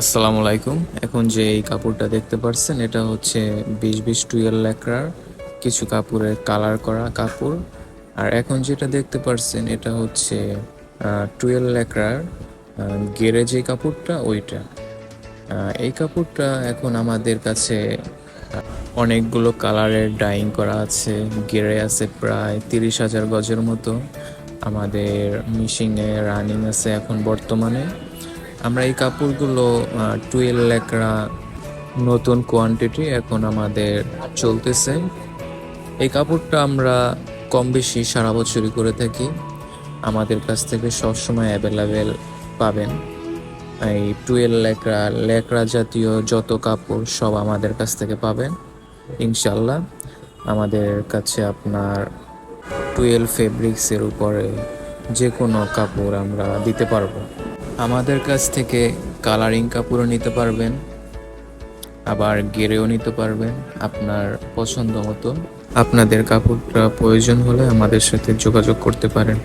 আসসালামু আলাইকুম। এখন যে এই কাপড়টা দেখতে পাচ্ছেন এটা হচ্ছে বিশ বিশ টুয়েলভ লেকড়ার কিছু কাপড়ের কালার করা কাপড়। আর এখন যেটা দেখতে পাচ্ছেন এটা হচ্ছে টুয়েলভ লেকড়ার গেরে যে কাপড়টা, ওইটা। এই কাপড়টা এখন আমাদের কাছে অনেকগুলো কালারের ডাইং করা আছে। গেরে আছে প্রায় তিরিশ হাজার গজের মতো। আমাদের মিশিংয়ে রানিং আছে এখন বর্তমানে। আমরা এই কাপড়গুলো টুয়েল লেকড়া নতুন কোয়ান্টিটি এখন আমাদের চলতেছে। এই কাপড়টা আমরা কম বেশি সারা বছরই করে থাকি। আমাদের কাছ থেকে সবসময় অ্যাভেলেবেল পাবেন। এই টুয়েল লেকড়া লেকড়া জাতীয় যত কাপড় সব আমাদের কাছ থেকে পাবেন ইনশাল্লাহ আমাদের কাছে আপনার টুয়েলভ ফেব্রিক্সের উপরে যে কোনো কাপড় আমরা দিতে পারব। আমাদের কাছ থেকে কালারিং কাপড়ও নিতে পারবেন, আবার গেরেও নিতে পারবেন আপনার পছন্দ মতো। আপনাদের কাপড়টা প্রয়োজন হলে আমাদের সাথে যোগাযোগ করতে পারেন।